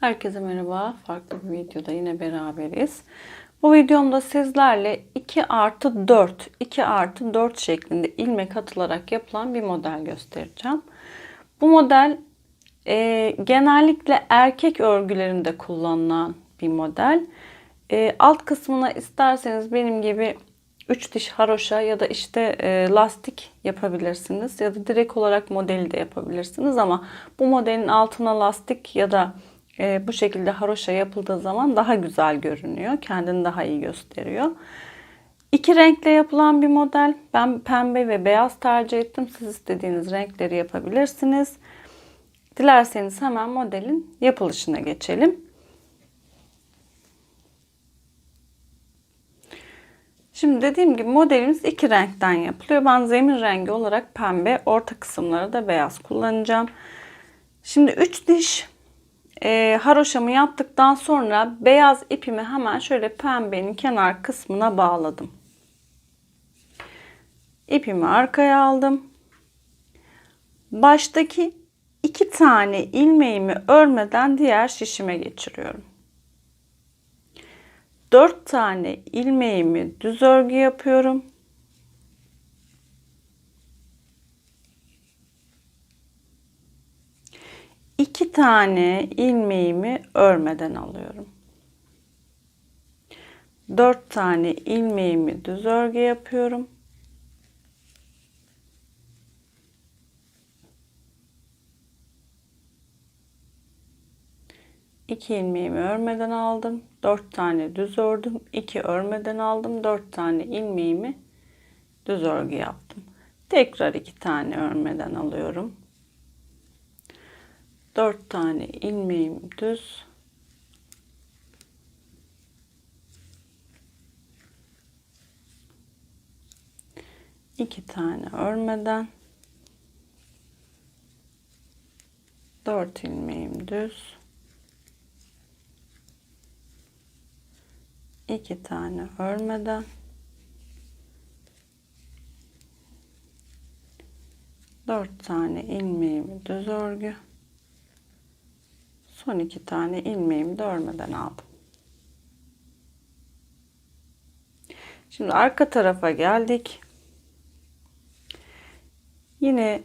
Herkese merhaba. Farklı bir videoda yine beraberiz. Bu videomda sizlerle 2 artı 4, 2 artı 4 şeklinde ilmek atılarak yapılan bir model göstereceğim. Bu model e, genellikle erkek örgülerinde kullanılan bir model. E, alt kısmına isterseniz benim gibi 3 diş haroşa ya da işte e, lastik yapabilirsiniz ya da direkt olarak modeli de yapabilirsiniz ama bu modelin altına lastik ya da e, bu şekilde haroşa yapıldığı zaman daha güzel görünüyor. Kendini daha iyi gösteriyor. İki renkle yapılan bir model. Ben pembe ve beyaz tercih ettim. Siz istediğiniz renkleri yapabilirsiniz. Dilerseniz hemen modelin yapılışına geçelim. Şimdi dediğim gibi modelimiz iki renkten yapılıyor. Ben zemin rengi olarak pembe, orta kısımları da beyaz kullanacağım. Şimdi 3 diş e, haroşamı yaptıktan sonra beyaz ipimi hemen şöyle pembenin kenar kısmına bağladım. İpimi arkaya aldım. Baştaki iki tane ilmeğimi örmeden diğer şişime geçiriyorum. 4 tane ilmeğimi düz örgü yapıyorum. İki tane ilmeğimi örmeden alıyorum. 4 tane ilmeğimi düz örgü yapıyorum. İki ilmeğimi örmeden aldım. 4 tane düz ördüm. 2 örmeden aldım. 4 tane ilmeğimi düz örgü yaptım. Tekrar 2 tane örmeden alıyorum. 4 tane ilmeğim düz. iki tane örmeden 4 ilmeğim düz. 2 tane örmeden dört tane ilmeğimi düz örgü son iki tane ilmeğimi de örmeden aldım. Şimdi arka tarafa geldik. Yine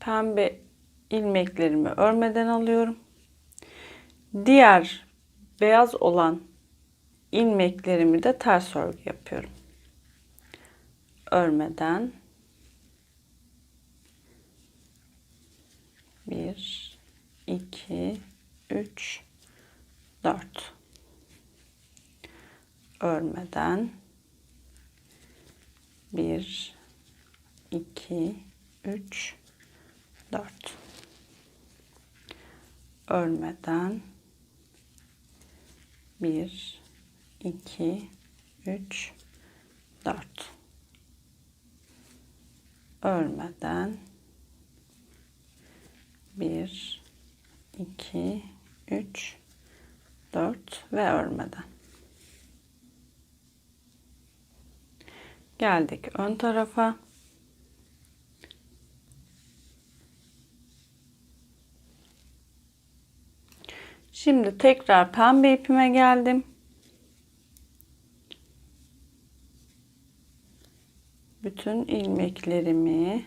pembe ilmeklerimi örmeden alıyorum. Diğer beyaz olan ilmeklerimi de ters örgü yapıyorum. Örmeden bir, iki, üç, dört. Örmeden bir, iki, üç, dört. Örmeden bir, 2 3 4 örmeden 1 2 3 4 ve örmeden geldik ön tarafa Şimdi tekrar pembe ipime geldim. bütün ilmeklerimi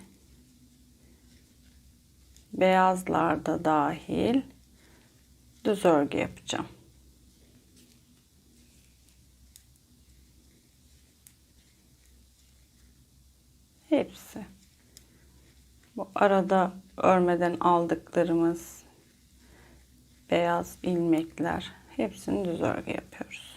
beyazlarda dahil düz örgü yapacağım. Hepsi. Bu arada örmeden aldıklarımız beyaz ilmekler hepsini düz örgü yapıyoruz.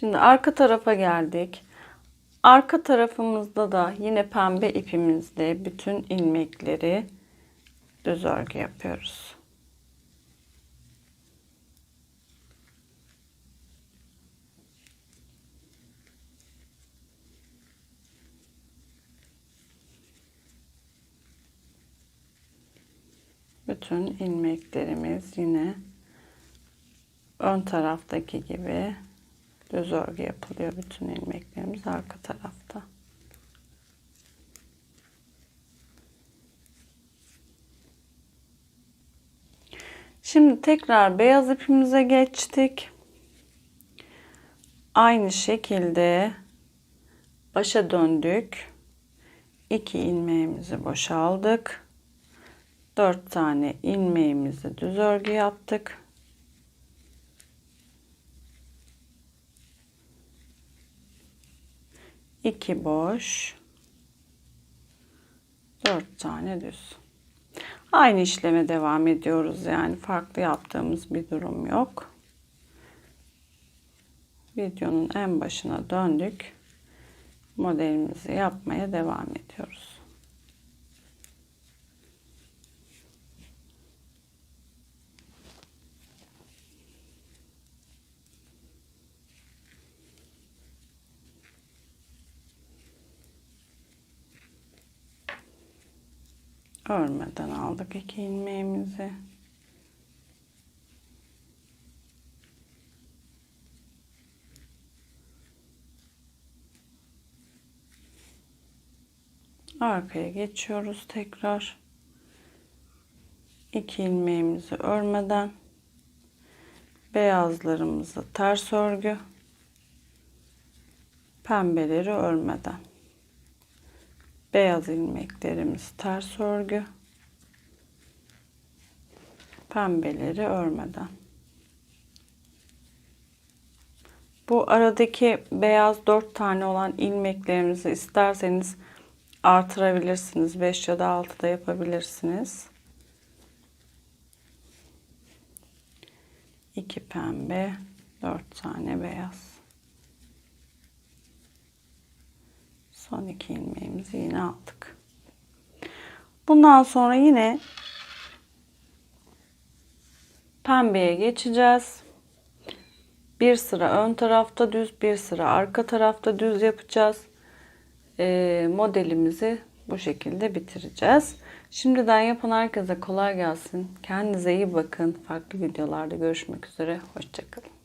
Şimdi arka tarafa geldik. Arka tarafımızda da yine pembe ipimizle bütün ilmekleri düz örgü yapıyoruz. Bütün ilmeklerimiz yine ön taraftaki gibi Düz örgü yapılıyor bütün ilmeklerimiz arka tarafta. Şimdi tekrar beyaz ipimize geçtik. Aynı şekilde başa döndük. 2 ilmeğimizi boşaldık. 4 tane ilmeğimizi düz örgü yaptık. İki boş, dört tane düz. Aynı işleme devam ediyoruz yani farklı yaptığımız bir durum yok. Videonun en başına döndük. Modelimizi yapmaya devam ediyoruz. Örmeden aldık iki ilmeğimizi. Arkaya geçiyoruz tekrar. iki ilmeğimizi örmeden beyazlarımızı ters örgü pembeleri örmeden beyaz ilmeklerimiz ters örgü. Pembeleri örmeden. Bu aradaki beyaz dört tane olan ilmeklerimizi isterseniz artırabilirsiniz. 5 ya da 6 da yapabilirsiniz. 2 pembe 4 tane beyaz Son iki ilmeğimizi yine aldık. Bundan sonra yine pembeye geçeceğiz. Bir sıra ön tarafta düz, bir sıra arka tarafta düz yapacağız. Ee, modelimizi bu şekilde bitireceğiz. Şimdiden yapan herkese kolay gelsin. Kendinize iyi bakın. Farklı videolarda görüşmek üzere. Hoşçakalın.